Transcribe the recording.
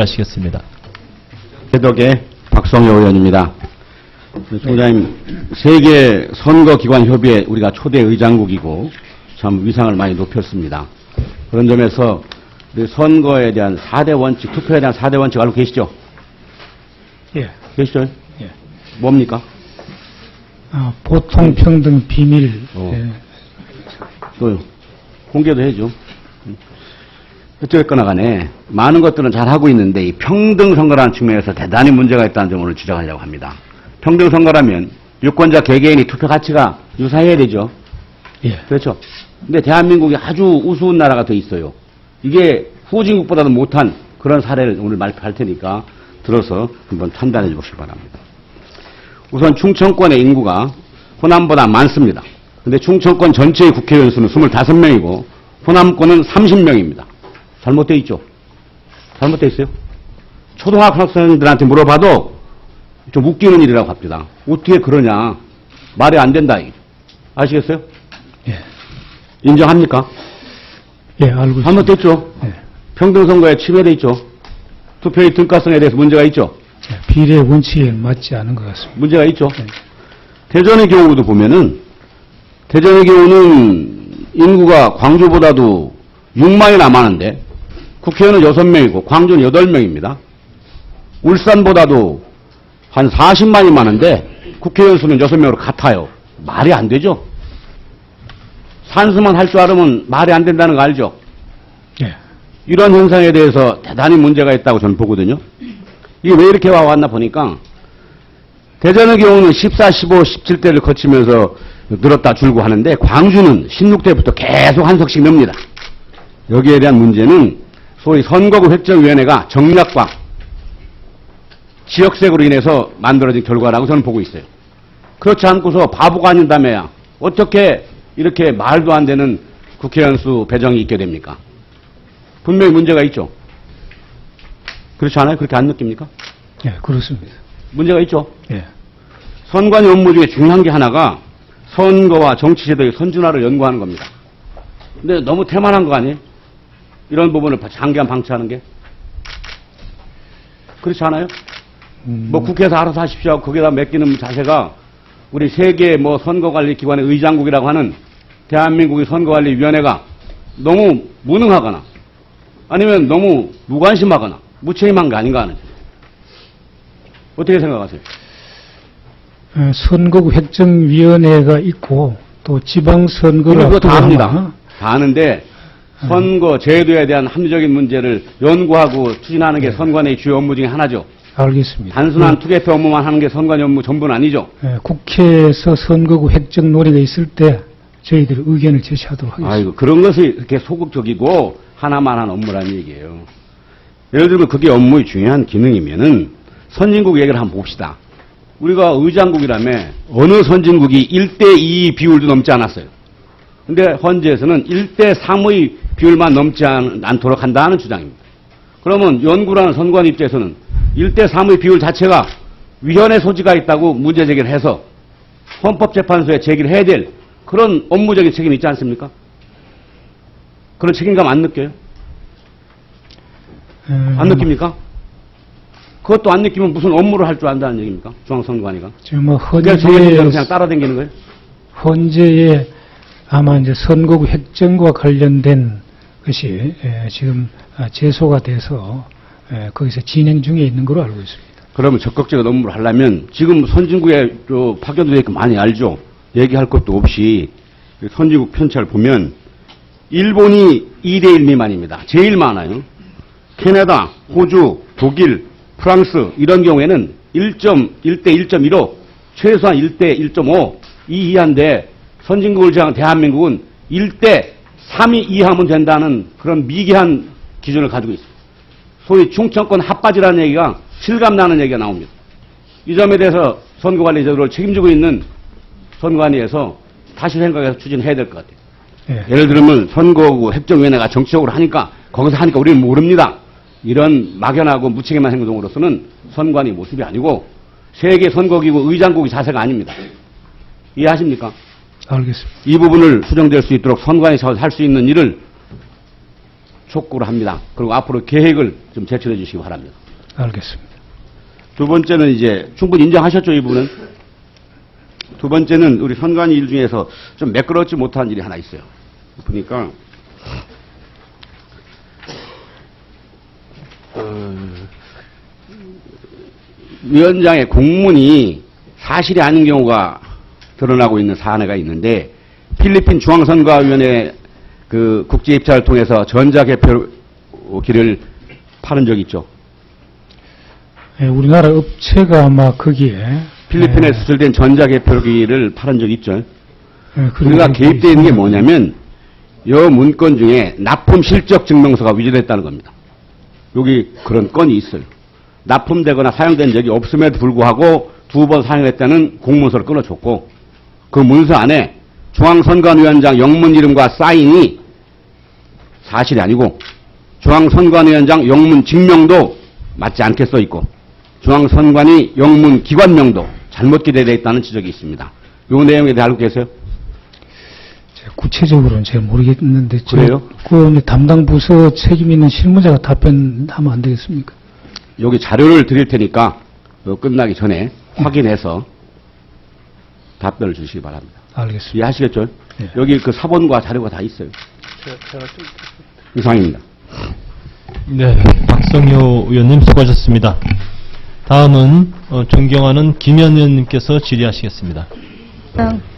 하시겠습니다. 해덕의 박성효 의원입니다. 총장님, 세계 선거기관 협의회 우리가 초대 의장국이고 참 위상을 많이 높였습니다. 그런 점에서 선거에 대한 4대 원칙, 투표에 대한 4대 원칙 알고 계시죠? 예. 계시죠? 예. 뭡니까? 아, 보통 평등 비밀. 어. 예. 또 공개도 해줘. 어쨌거나 간에 많은 것들은 잘 하고 있는데 이 평등 선거라는 측면에서 대단히 문제가 있다는 점을 오늘 지적하려고 합니다. 평등 선거라면 유권자 개개인이 투표 가치가 유사해야 되죠. 예. 그렇죠. 근데 대한민국이 아주 우스운 나라가 돼 있어요. 이게 후진국보다도 못한 그런 사례를 오늘 발표할 테니까 들어서 한번 판단해 보시기 바랍니다. 우선 충청권의 인구가 호남보다 많습니다. 근데 충청권 전체의 국회의원 수는 25명이고 호남권은 30명입니다. 잘못돼 있죠? 잘못돼 있어요? 초등학생들한테 물어봐도 좀 웃기는 일이라고 합니다. 어떻게 그러냐? 말이 안 된다. 아시겠어요? 예. 인정합니까? 예, 알고 있습니다. 잘못됐죠? 예. 평등선거에 침해돼 있죠? 투표의 등가성에 대해서 문제가 있죠? 예, 비례 원칙에 맞지 않은 것 같습니다. 문제가 있죠? 네. 대전의 경우도 보면은 대전의 경우는 인구가 광주보다도 6만이나 많은데 국회의원은 6명이고 광주는 8명입니다. 울산보다도 한 40만이 많은데 국회의원 수는 6명으로 같아요. 말이 안 되죠? 산수만 할 줄 알으면 말이 안 된다는 거 알죠? 예. 이런 현상에 대해서 대단히 문제가 있다고 저는 보거든요. 이게 왜 이렇게 와왔나 보니까 대전의 경우는 14, 15, 17대를 거치면서 늘었다 줄고 하는데 광주는 16대부터 계속 한 석씩 늡니다. 여기에 대한 문제는 소위 선거구 획정위원회가 정략과 지역색으로 인해서 만들어진 결과라고 저는 보고 있어요. 그렇지 않고서 바보가 아닌다며야 어떻게 이렇게 말도 안 되는 국회의원 수 배정이 있게 됩니까? 분명히 문제가 있죠. 그렇지 않아요? 그렇게 안 느낍니까? 예, 그렇습니다. 문제가 있죠. 예. 선관위 업무 중에 중요한 게 하나가 선거와 정치제도의 선진화를 연구하는 겁니다. 근데 너무 태만한 거 아니에요? 이런 부분을 장기간 방치하는 게? 그렇지 않아요? 음, 뭐 국회에서 알아서 하십시오 거기다 맡기는 자세가 우리 세계 뭐 선거관리기관의 의장국이라고 하는 대한민국의 선거관리위원회가 너무 무능하거나 아니면 너무 무관심하거나 무책임한 게 아닌가 하는 어떻게 생각하세요? 어, 선거구 획정위원회가 있고 또 지방선거를 다 합니다. 다 아는데 선거 제도에 대한 합리적인 문제를 연구하고 추진하는 게 선관의 주요 업무 중에 하나죠. 알겠습니다. 단순한 투개표 업무만 하는 게 선관위 업무 전부는 아니죠. 예, 국회에서 선거구 획정 논의가 있을 때 저희들이 의견을 제시하도록 하겠습니다. 아이고 그런 것이 이렇게 소극적이고 하나만 한 업무라는 얘기예요. 예를 들면 그게 업무의 중요한 기능이면은 선진국 얘기를 한번 봅시다. 우리가 의장국이라며 어느 선진국이 1대2 비율도 넘지 않았어요. 근데 헌재에서는 1대3의 비율만 넘지 않, 않도록 한다는 주장입니다. 그러면 연구라는 선관 입장에서는 1대 3의 비율 자체가 위헌의 소지가 있다고 문제 제기를 해서 헌법재판소에 제기를 해야 될 그런 업무적인 책임이 있지 않습니까? 그런 책임감 안 느껴요? 예, 안 느낍니까? 그것도 안 느끼면 무슨 업무를 할 줄 안다는 얘기입니까? 중앙선관위가. 지금 뭐 그냥 정해진 대로 헌재 그냥 따라다니는 거예요? 헌재에 아마 이제 선거구 획정과 관련된 것이 예, 지금 아, 제소가 돼서 예, 거기서 진행 중에 있는 걸로 알고 있습니다. 그러면 적극적인 업무를 하려면 지금 파견도 있고 많이 알죠. 얘기할 것도 없이 그 선진국 편차를 보면 일본이 2대1 미만입니다. 제일 많아요. 캐나다, 호주, 독일, 프랑스 이런 경우에는 1.1대 1.15 최소한 1대 1.5 이 이하인데 선진국을 제한 대한민국은 1대 3이 이하면 된다는 그런 미개한 기준을 가지고 있습니다. 소위 충청권 핫바지라는 얘기가 실감나는 얘기가 나옵니다. 이 점에 대해서 선거관리 제도를 책임지고 있는 선관위에서 다시 생각해서 추진해야 될 것 같아요. 예, 예를 들면 선거구 획정위원회가 정치적으로 하니까 거기서 하니까 우리는 모릅니다. 이런 막연하고 무책임한 행동으로서는 선관위 모습이 아니고 세계 선거기구 의장국의 자세가 아닙니다. 이해하십니까? 알겠습니다. 이 부분을 수정될 수 있도록 선관위에서 할 수 있는 일을 촉구를 합니다. 그리고 앞으로 계획을 좀 제출해 주시기 바랍니다. 알겠습니다. 두 번째는 이제 충분히 인정하셨죠, 이 부분은? 두 번째는 우리 선관위 일 중에서 좀 매끄럽지 못한 일이 하나 있어요. 보니까, 어, 위원장의 공문이 사실이 아닌 경우가 드러나고 있는 사안가 있는데, 필리핀 중앙선거위원회 그 국제 입찰을 통해서 전자개표기를 파는 적이 있죠. 예, 우리나라 업체가 아마 거기에 필리핀에 예, 수출된 전자개표기를 팔은 적이 있죠. 예, 우리가 개입되어 있는 게. 뭐냐면 여 문건 중에 납품 실적 증명서가 위조됐다는 겁니다. 여기 그런 건이 있어요. 납품되거나 사용된 적이 없음에도 불구하고 두 번 사용했다는 공문서를 끊어줬고 그 문서 안에 중앙선관위원장 영문 이름과 사인이 사실이 아니고 중앙선관위원장 영문 직명도 맞지 않게 써 있고 중앙선관위 영문 기관명도 잘못 기재되어 있다는 지적이 있습니다. 요 내용에 대해 알고 계세요? 구체적으로는 제가 모르겠는데 저- 그래요? 그 담당 부서 책임 있는 실무자가 답변하면 안 되겠습니까? 여기 자료를 드릴 테니까 어, 끝나기 전에 확인해서 답변을 주시기 바랍니다. 알겠습니다. 이해하시겠죠? 예. 여기 그 사본과 자료가 다 있어요. 이상입니다. 네, 박성효 의원님 수고하셨습니다. 다음은 어, 존경하는 김현 의원님께서 질의하시겠습니다. 어,